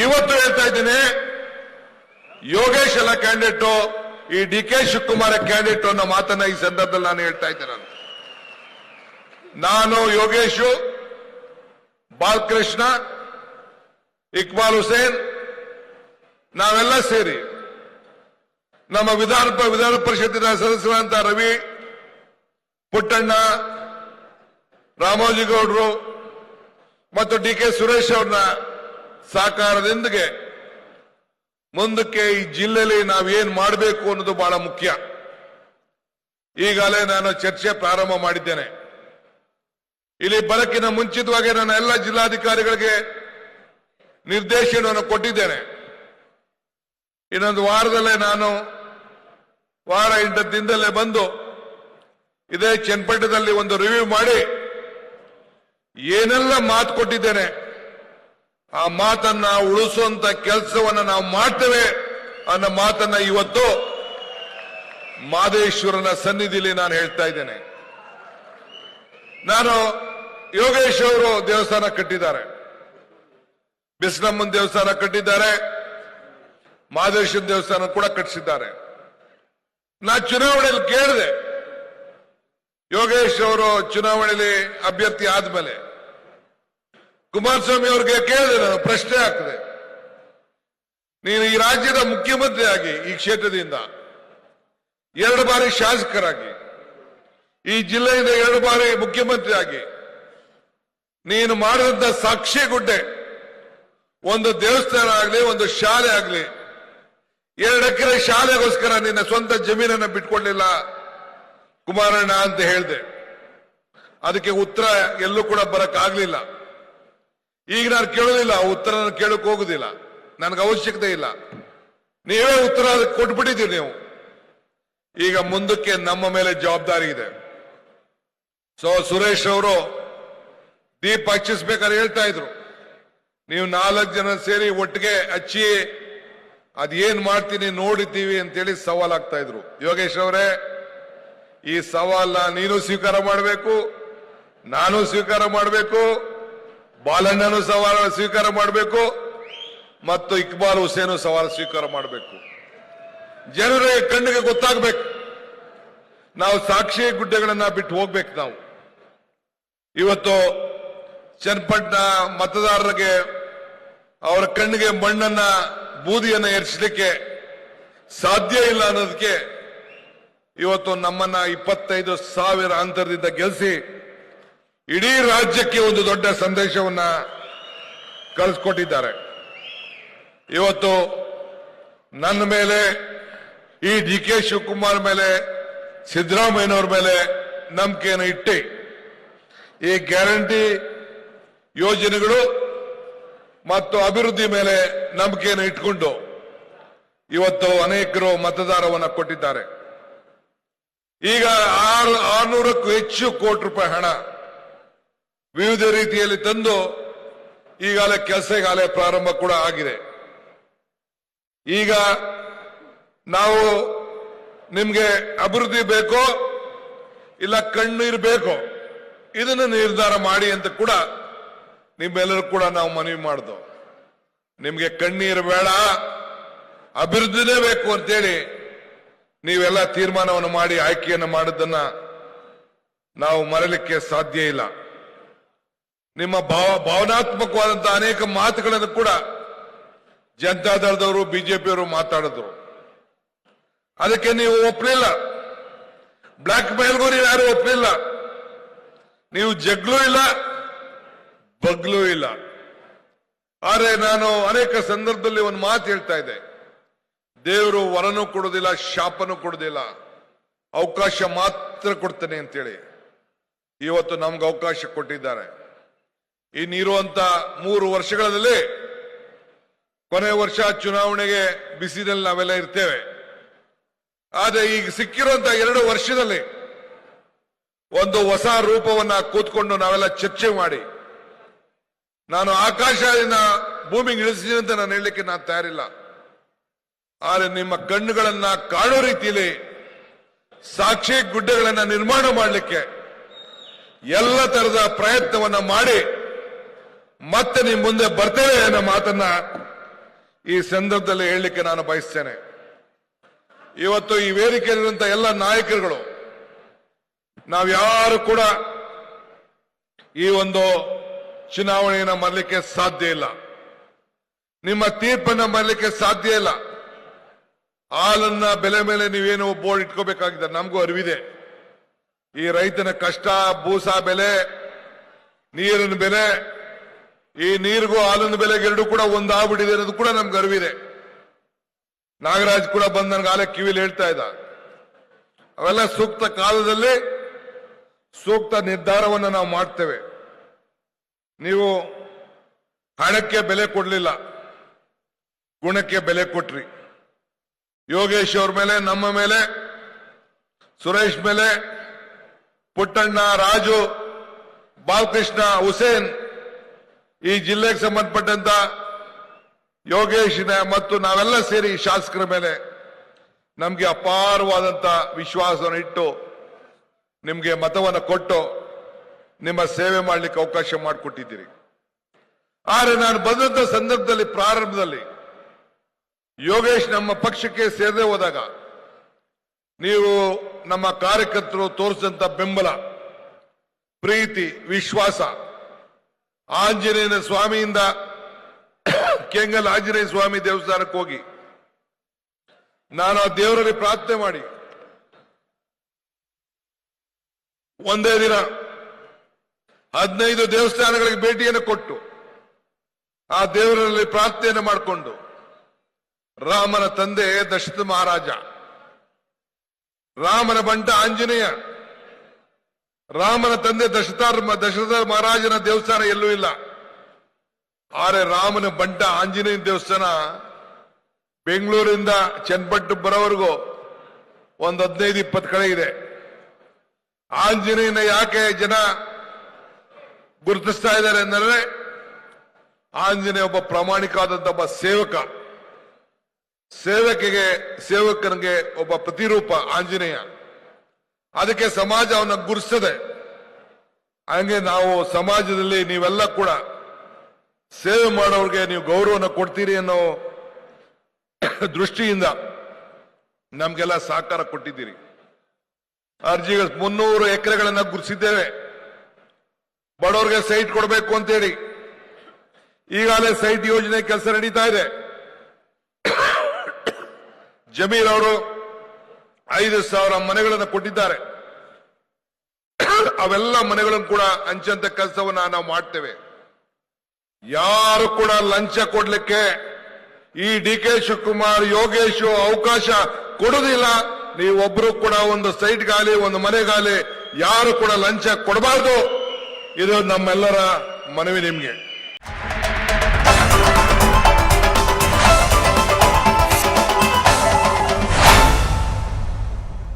ಇವತ್ತು ಹೇಳ್ತಾ ಇದ್ದೀನಿ, ಯೋಗೇಶ್ ಎಲ್ಲ ಕ್ಯಾಂಡಿಡೇಟು, ಈ ಡಿ ಕೆ ಶಿವಕುಮಾರ ಕ್ಯಾಂಡಿಡೇಟ್ ಅನ್ನೋ ಮಾತನ್ನ ಈ ಸಂದರ್ಭದಲ್ಲಿ ನಾನು ಹೇಳ್ತಾ ಇದ್ದೇನೆ ನಾನು. ಯೋಗೇಶ್, ಬಾಲಕೃಷ್ಣ, ಇಕ್ಬಾಲ್ ಹುಸೇನ್, ನಾವೆಲ್ಲ ಸೇರಿ ನಮ್ಮ ವಿಧಾನ ವಿಧಾನ ಪರಿಷತ್ತಿನ ಸದಸ್ಯರಾದ ರವಿ, ಪುಟ್ಟಣ್ಣ ರಾಮೋಜಿಗೌಡರು ಮತ್ತು ಡಿ ಕೆ ಸುರೇಶ್ ಅವ್ರನ್ನ ಸಹಕಾರದೊಂದಿಗೆ ಮುಂದಕ್ಕೆ ಈ ಜಿಲ್ಲೆಯಲ್ಲಿ ನಾವೇನ್ ಮಾಡಬೇಕು ಅನ್ನೋದು ಬಹಳ ಮುಖ್ಯ. ಈಗಾಗಲೇ ನಾನು ಚರ್ಚೆ ಪ್ರಾರಂಭ ಮಾಡಿದ್ದೇನೆ. ಇಲ್ಲಿ ಬರಕಿನ ಮುಂಚಿತವಾಗಿ ನನ್ನ ಎಲ್ಲ ಜಿಲ್ಲಾಧಿಕಾರಿಗಳಿಗೆ ನಿರ್ದೇಶನವನ್ನು ಕೊಟ್ಟಿದ್ದೇನೆ. ಇನ್ನೊಂದು ವಾರದಲ್ಲೇ ನಾನು ವಾರ ಎಂಟು ದಿನದಲ್ಲೇ ಬಂದು ಇದೇ ಚನ್ನಪಟ್ಟಣದಲ್ಲಿ ಒಂದು ರಿವ್ಯೂ ಮಾಡಿ ಏನೆಲ್ಲ ಮಾತು ಕೊಟ್ಟಿದ್ದೇನೆ ಆ ಮಾತನ್ನ ಉಳಿಸುವಂತ ಕೆಲಸವನ್ನ ನಾವು ಮಾಡ್ತೇವೆ ಅನ್ನೋ ಮಾತನ್ನ ಇವತ್ತು ಮಾದೇಶ್ವರನ ಸನ್ನಿಧಿಲಿ ನಾನು ಹೇಳ್ತಾ ಇದ್ದೇನೆ. ನಾನು ಯೋಗೇಶ್ ಅವರು ದೇವಸ್ಥಾನ ಕಟ್ಟಿದ್ದಾರೆ. ಬಿಸ್ನಮ್ಮನ್ ದೇವಸ್ಥಾನ ಕಟ್ಟಿದ್ದಾರೆ. ಮಾದೇಶ್ವರ ದೇವಸ್ಥಾನ ಕೂಡ ಕಟ್ಟಿಸಿದ್ದಾರೆ. ನಾ ಚುನಾವಣೆಯಲ್ಲಿ ಕೇಳಿದೆ. ಯೋಗೇಶ್ ಅವರು ಚುನಾವಣೆಯಲ್ಲಿ ಅಭ್ಯರ್ಥಿ ಆದ್ಮೇಲೆ. ಕುಮಾರಸ್ವಾಮಿ ಅವ್ರಿಗೆ ಕೇಳಿದೆ ನಾನು ಪ್ರಶ್ನೆ ಆಗ್ತದೆ ನೀನು ಈ ರಾಜ್ಯದ ಮುಖ್ಯಮಂತ್ರಿ ಆಗಿ ಈ ಕ್ಷೇತ್ರದಿಂದ ಎರಡು ಬಾರಿ ಶಾಸಕರಾಗಿ, ಈ ಜಿಲ್ಲೆಯಿಂದ ಎರಡು ಬಾರಿ ಮುಖ್ಯಮಂತ್ರಿ ಆಗಿ ನೀನು ಮಾಡಿದಂತ ಸಾಕ್ಷಿ ಗುಡ್ಡೆ, ಒಂದು ದೇವಸ್ಥಾನ ಆಗಲಿ, ಒಂದು ಶಾಲೆ ಆಗಲಿ, ಎರಡು ಎಕರೆ ಶಾಲೆಗೋಸ್ಕರ ನಿನ್ನ ಸ್ವಂತ ಜಮೀನನ್ನು ಬಿಟ್ಕೊಳ್ಳಿಲ್ಲ ಕುಮಾರಣ್ಣ ಅಂತ ಹೇಳಿದೆ. ಅದಕ್ಕೆ ಉತ್ತರ ಎಲ್ಲೂ ಕೂಡ ಬರಕ್ ಆಗ್ಲಿಲ್ಲ ಈಗ ನಾನು ಕೇಳೋದಿಲ್ಲ, ಉತ್ತರ ಕೇಳಕ್ ಹೋಗುದಿಲ್ಲ. ನನಗೆ ಅವಶ್ಯಕತೆ ಇಲ್ಲ. ನೀವೇ ಉತ್ತರ ಕೊಟ್ಬಿಟ್ಟಿದ್ದೀರಿ ನೀವು. ಈಗ ಮುಂದಕ್ಕೆ ನಮ್ಮ ಮೇಲೆ ಜವಾಬ್ದಾರಿ ಇದೆ. ಸೊ ಸುರೇಶ್ ಅವರು, ದೀಪ ಹಚ್ಚಿಸ್ಬೇಕಾದ್ರೆ ಹೇಳ್ತಾ ಇದ್ರು. ನೀವು ನಾಲ್ಕು ಜನ ಸೇರಿ ಒಟ್ಟಿಗೆ ಹಚ್ಚಿ ಅದೇನ್ ಮಾಡ್ತೀನಿ ನೋಡಿದ್ದೀವಿ ಅಂತೇಳಿ ಸವಾಲಾಗ್ತಾ ಇದ್ರು. ಯೋಗೇಶ್ ಅವರೇ, ಈ ಸವಾಲ ನೀನು ಸ್ವೀಕಾರ ಮಾಡಬೇಕು, ನಾನು ಸ್ವೀಕಾರ ಮಾಡಬೇಕು. ಬಾಲಣ್ಣನು ಸವಾಲ ಸ್ವೀಕಾರ ಮಾಡಬೇಕು ಮತ್ತು ಇಕ್ಬಾಲ್ ಹುಸೇನು ಸವಾಲು ಸ್ವೀಕಾರ ಮಾಡಬೇಕು. ಜನರ ಕಣ್ಣಿಗೆ ಗೊತ್ತಾಗಬೇಕು. ನಾವು ಸಾಕ್ಷಿ ಗುಡ್ಡೆಗಳನ್ನ ಬಿಟ್ಟು ಹೋಗ್ಬೇಕು ನಾವು. ಇವತ್ತು ಚನ್ನಪಟ್ಟಣ ಮತದಾರರಿಗೆ ಅವರ ಕಣ್ಣಿಗೆ ಮಣ್ಣನ್ನ, ಬೂದಿಯನ್ನ ಎರಿಸಲಿಕ್ಕೆ ಸಾಧ್ಯ ಇಲ್ಲ ಅನ್ನೋದಕ್ಕೆ ಇವತ್ತು ನಮ್ಮನ್ನ ಇಪ್ಪತ್ತೈದು ಸಾವಿರ ಅಂತರದಿಂದ ಗೆಲ್ಲಿಸಿ ಇಡೀ ರಾಜ್ಯಕ್ಕೆ ಒಂದು ದೊಡ್ಡ ಸಂದೇಶವನ್ನ ಕಳಿಸ್ಕೊಟ್ಟಿದ್ದಾರೆ. ಇವತ್ತು ನನ್ನ ಮೇಲೆ, ಈ ಡಿ ಕೆ ಶಿವಕುಮಾರ್ ಮೇಲೆ, ಸಿದ್ದರಾಮಯ್ಯನವ್ರ ಮೇಲೆ ನಂಬಿಕೆಯನ್ನು ಇಟ್ಟಿ, ಈ ಗ್ಯಾರಂಟಿ ಯೋಜನೆಗಳು ಮತ್ತು ಅಭಿವೃದ್ಧಿ ಮೇಲೆ ನಂಬಿಕೆಯನ್ನು ಇಟ್ಕೊಂಡು ಇವತ್ತು ಅನೇಕರು ಮತದಾರವನ್ನು ಕೊಟ್ಟಿದ್ದಾರೆ. ಈಗ ಆರು, ಆರ್ನೂರಕ್ಕೂ ಹೆಚ್ಚು ಕೋಟಿ ರೂಪಾಯಿ ಹಣ ವಿವಿಧ ರೀತಿಯಲ್ಲಿ ತಂದು ಈಗಾಗಲೇ ಕೆಲಸ ಈಗಾಗಲೇ ಪ್ರಾರಂಭ ಕೂಡ ಆಗಿದೆ. ಈಗ ನಾವು ನಿಮ್ಗೆ ಅಭಿವೃದ್ಧಿ ಬೇಕೋ ಇಲ್ಲ ಕಣ್ಣೀರು ಬೇಕೋ ಇದನ್ನು ನಿರ್ಧಾರ ಮಾಡಿ ಅಂತ ಕೂಡ ನಿಮ್ಮೆಲ್ಲರೂ ಕೂಡ ನಾವು ಮನವಿ ಮಾಡ್ದು. ನಿಮ್ಗೆ ಕಣ್ಣೀರು ಬೇಡ, ಅಭಿವೃದ್ಧಿನೇ ಬೇಕು ಅಂತೇಳಿ ನೀವೆಲ್ಲ ತೀರ್ಮಾನವನ್ನು ಮಾಡಿ ಆಯ್ಕೆಯನ್ನು ಮಾಡಿದ್ದನ್ನ ನಾವು ಮರಲಿಕ್ಕೆ ಸಾಧ್ಯ ಇಲ್ಲ. ನಿಮ್ಮ ಭಾವ, ಭಾವನಾತ್ಮಕವಾದಂತಹ ಅನೇಕ ಮಾತುಗಳನ್ನು ಕೂಡ ಜನತಾದಳದವರು, ಬಿಜೆಪಿಯವರು ಮಾತಾಡಿದ್ರು. ಅದಕ್ಕೆ ನೀವು ಒಪ್ಪಲಿಲ್ಲ ಬ್ಲಾಕ್ ಮೇಲ್ಗೂ ನೀವು ಯಾರು ಒಪ್ಪಲಿಲ್ಲ ನೀವು ಜಗ್ಲೂ ಇಲ್ಲ, ಬಗ್ಲೂ ಇಲ್ಲ. ಆದರೆ ನಾನು ಅನೇಕ ಸಂದರ್ಭದಲ್ಲಿ ಒಂದು ಮಾತು ಹೇಳ್ತಾ ಇದ್ದೆ. ದೇವರು ವರನೂ ಕೊಡೋದಿಲ್ಲ, ಶಾಪನೂ ಕೊಡೋದಿಲ್ಲ. ಅವಕಾಶ ಮಾತ್ರ ಕೊಡ್ತೇನೆ ಅಂತೇಳಿ. ಇವತ್ತು ನಮ್ಗೆ ಅವಕಾಶ ಕೊಟ್ಟಿದ್ದಾರೆ. ಇನ್ನಿರುವಂತ ಮೂರು ವರ್ಷಗಳಲ್ಲಿ ಕೊನೆ ವರ್ಷ ಚುನಾವಣೆಗೆ ಬಿಸಿನಲ್ಲಿ ನಾವೆಲ್ಲ ಇರ್ತೇವೆ. ಆದ್ರೆ ಈಗ ಸಿಕ್ಕಿರುವಂತ ಎರಡು ವರ್ಷದಲ್ಲಿ ಒಂದು ಹೊಸ ರೂಪವನ್ನ ಕೂತ್ಕೊಂಡು ನಾವೆಲ್ಲ ಚರ್ಚೆ ಮಾಡಿ, ನಾನು ಆಕಾಶದಿಂದ ಭೂಮಿಗೆ ಇಳಿಸಿದೆ ಅಂತ ನಾನು ಹೇಳಲಿಕ್ಕೆ ನಾನು ತಯಾರಿಲ್ಲ. ಆದರೆ ನಿಮ್ಮ ಕಣ್ಣುಗಳನ್ನ ಕಾಣೋ ರೀತಿಯಲ್ಲಿ ಸಾಕ್ಷಿ ಗುಡ್ಡೆಗಳನ್ನ ನಿರ್ಮಾಣ ಮಾಡಲಿಕ್ಕೆ ಎಲ್ಲ ತರದ ಪ್ರಯತ್ನವನ್ನ ಮಾಡಿ ಮತ್ತೆ ನಿಮ್ ಮುಂದೆ ಬರ್ತೇವೆ ಅನ್ನೋ ಮಾತನ್ನ ಈ ಸಂದರ್ಭದಲ್ಲಿ ಹೇಳಲಿಕ್ಕೆ ನಾನು ಬಯಸ್ತೇನೆ. ಇವತ್ತು ಈ ವೇದಿಕೆಯಲ್ಲಿರುವಂತ ಎಲ್ಲ ನಾಯಕರುಗಳು ನಾವ್ಯಾರು ಕೂಡ ಈ ಒಂದು ಚುನಾವಣೆಯನ್ನು ಮರಲಿಕ್ಕೆ ಸಾಧ್ಯ ಇಲ್ಲ. ನಿಮ್ಮ ತೀರ್ಪನ್ನ ಮರಲಿಕ್ಕೆ ಸಾಧ್ಯ ಇಲ್ಲ. ಹಾಲನ್ನ ಬೆಲೆ ಮೇಲೆ ನೀವೇನು ಬೋರ್ಡ್ ಇಟ್ಕೋಬೇಕಾಗಿದೆ, ನಮಗೂ ಅರಿವಿದೆ. ಈ ರೈತನ ಕಷ್ಟ, ಭೂಸಾ ಬೆಲೆ, ನೀರಿನ ಬೆಲೆ ಈ ನೀರಿಗೂ ಹಾಲಿನ ಬೆಲೆಗೆ ಎರಡು ಕೂಡ ಒಂದಾಗ್ಬಿಟ್ಟಿದೆ ಅನ್ನೋದು ಕೂಡ ನಮ್ಗೆ ಅರಿವಿದೆ ನಾಗರಾಜ್ ಕೂಡ ಬಂದ ನನ್ಗೆ ಆಲೆ ಕಿವಿಲಿ ಹೇಳ್ತಾ ಇದ್ದ. ಅವೆಲ್ಲ ಸೂಕ್ತ ಕಾಲದಲ್ಲಿ ಸೂಕ್ತ ನಿರ್ಧಾರವನ್ನು ನಾವು ಮಾಡ್ತೇವೆ. ನೀವು ಹಣಕ್ಕೆ ಬೆಲೆ ಕೊಡಲಿಲ್ಲ. ಗುಣಕ್ಕೆ ಬೆಲೆ ಕೊಟ್ರಿ. ಯೋಗೇಶ್ ಅವ್ರ ಮೇಲೆ, ನಮ್ಮ ಮೇಲೆ, ಸುರೇಶ್ ಮೇಲೆ, ಪುಟ್ಟಣ್ಣ, ರಾಜು, ಬಾಲಕೃಷ್ಣ, ಹುಸೇನ್ ಈ ಜಿಲ್ಲೆಗೆ ಸಂಬಂಧಪಟ್ಟಂತ ಯೋಗೇಶ್ ಮತ್ತು ನಾವೆಲ್ಲ ಸೇರಿ ಶಾಸಕರ ಮೇಲೆ ನಮಗೆ ಅಪಾರವಾದಂತ ವಿಶ್ವಾಸವನ್ನು ಇಟ್ಟು ನಿಮಗೆ ಮತವನ್ನು ಕೊಟ್ಟು ನಿಮ್ಮ ಸೇವೆ ಮಾಡಲಿಕ್ಕೆ ಅವಕಾಶ ಮಾಡಿಕೊಟ್ಟಿದ್ದೀರಿ. ಆದರೆ ನಾನು ಬಂದಂತ ಸಂದರ್ಭದಲ್ಲಿ, ಪ್ರಾರಂಭದಲ್ಲಿ ಯೋಗೇಶ್ ನಮ್ಮ ಪಕ್ಷಕ್ಕೆ ಸೇರದೆ ಹೋದಾಗ ನೀವು ನಮ್ಮ ಕಾರ್ಯಕರ್ತರು ತೋರಿಸಿದಂತ ಬೆಂಬಲ, ಪ್ರೀತಿ, ವಿಶ್ವಾಸ ಆಂಜನೇಯನ ಸ್ವಾಮಿಯಿಂದ ಕೆಂಗಲ್ ಆಂಜನೇಯ ಸ್ವಾಮಿ ದೇವಸ್ಥಾನಕ್ಕೆ ಹೋಗಿ ನಾನು ಆ ದೇವರಲ್ಲಿ ಪ್ರಾರ್ಥನೆ ಮಾಡಿ. ಒಂದೇ ದಿನ ಹದಿನೈದು ದೇವಸ್ಥಾನಗಳಿಗೆ ಭೇಟಿಯನ್ನು ಕೊಟ್ಟು ಆ ದೇವರಲ್ಲಿ ಪ್ರಾರ್ಥನೆಯನ್ನು ಮಾಡಿಕೊಂಡು ರಾಮನ ತಂದೆ ದಶರಥ ಮಹಾರಾಜ, ರಾಮನ ಬಂಟ ಆಂಜನೇಯ ರಾಮನ ತಂದೆ ದಶರಥ ದಶರಥ ಮಹಾರಾಜನ ದೇವಸ್ಥಾನ ಎಲ್ಲೂ ಇಲ್ಲ. ಆದರೆ ರಾಮನ ಬಂಟ ಆಂಜನೇಯ ದೇವಸ್ಥಾನ ಬೆಂಗಳೂರಿಂದ ಚನ್ನಪಟ್ಟು ಬರೋವರೆಗೂ ಒಂದು ಹದಿನೈದು, ಇಪ್ಪತ್ತು ಕಡೆ ಇದೆ. ಆಂಜನೇಯನ ಯಾಕೆ ಜನ ಗುರುತಿಸ್ತಾ ಇದ್ದಾರೆ ಅಂದರೆ, ಆಂಜನೇಯ ಒಬ್ಬ ಪ್ರಾಮಾಣಿಕವಾದಂತ ಒಬ್ಬ ಸೇವಕ. ಸೇವಕಿಗೆ, ಸೇವಕನಿಗೆ ಒಬ್ಬ ಪ್ರತಿರೂಪ ಆಂಜನೇಯ. ಅದಕ್ಕೆ ಸಮಾಜ ಅವನ ಗುರ್ಸದೆ. ಹಂಗೆ ನಾವು ಸಮಾಜದಲ್ಲಿ ನೀವೆಲ್ಲ ಕೂಡ ಸೇವೆ ಮಾಡೋರಿಗೆ ನೀವು ಗೌರವನ ಕೊಡ್ತೀರಿ ಅನ್ನೋ ದೃಷ್ಟಿಯಿಂದ ನಮ್ಗೆಲ್ಲ ಸಹಕಾರ ಕೊಟ್ಟಿದ್ದೀರಿ. ಅರ್ಜಿಗಳು ಮುನ್ನೂರು ಎಕರೆಗಳನ್ನ ಗುರುಸಿದ್ದೇವೆ. ಬಡವರಿಗೆ ಸೈಟ್ ಕೊಡಬೇಕು ಅಂತೇಳಿ. ಈಗಾಗಲೇ ಸೈಟ್ ಯೋಜನೆ ಕೆಲಸ ನಡೀತಾ ಇದೆ. ಜಮೀರ್ ಅವರು ಐದು ಸಾವಿರ ಮನೆಗಳನ್ನು ಕೊಟ್ಟಿದ್ದಾರೆ. ಅವೆಲ್ಲ ಮನೆಗಳನ್ನು ಕೂಡ ಹಂಚಂತ ಕೆಲಸವನ್ನ ನಾವು ಮಾಡ್ತೇವೆ. ಯಾರು ಕೂಡ ಲಂಚ ಕೊಡ್ಲಿಕ್ಕೆ ಈ ಡಿ ಕೆ ಶಿವಕುಮಾರ್, ಯೋಗೇಶ್ ಅವಕಾಶ ಕೊಡುವುದಿಲ್ಲ. ನೀವೊಬ್ರು ಕೂಡ ಒಂದು ಸೈಟ್ಗಾಲಿ ಒಂದು ಮನೆಗಾಲಿ ಯಾರು ಕೂಡ ಲಂಚ ಕೊಡಬಾರ್ದು. ಇದು ನಮ್ಮೆಲ್ಲರ ಮನವಿ ನಿಮ್ಗೆ.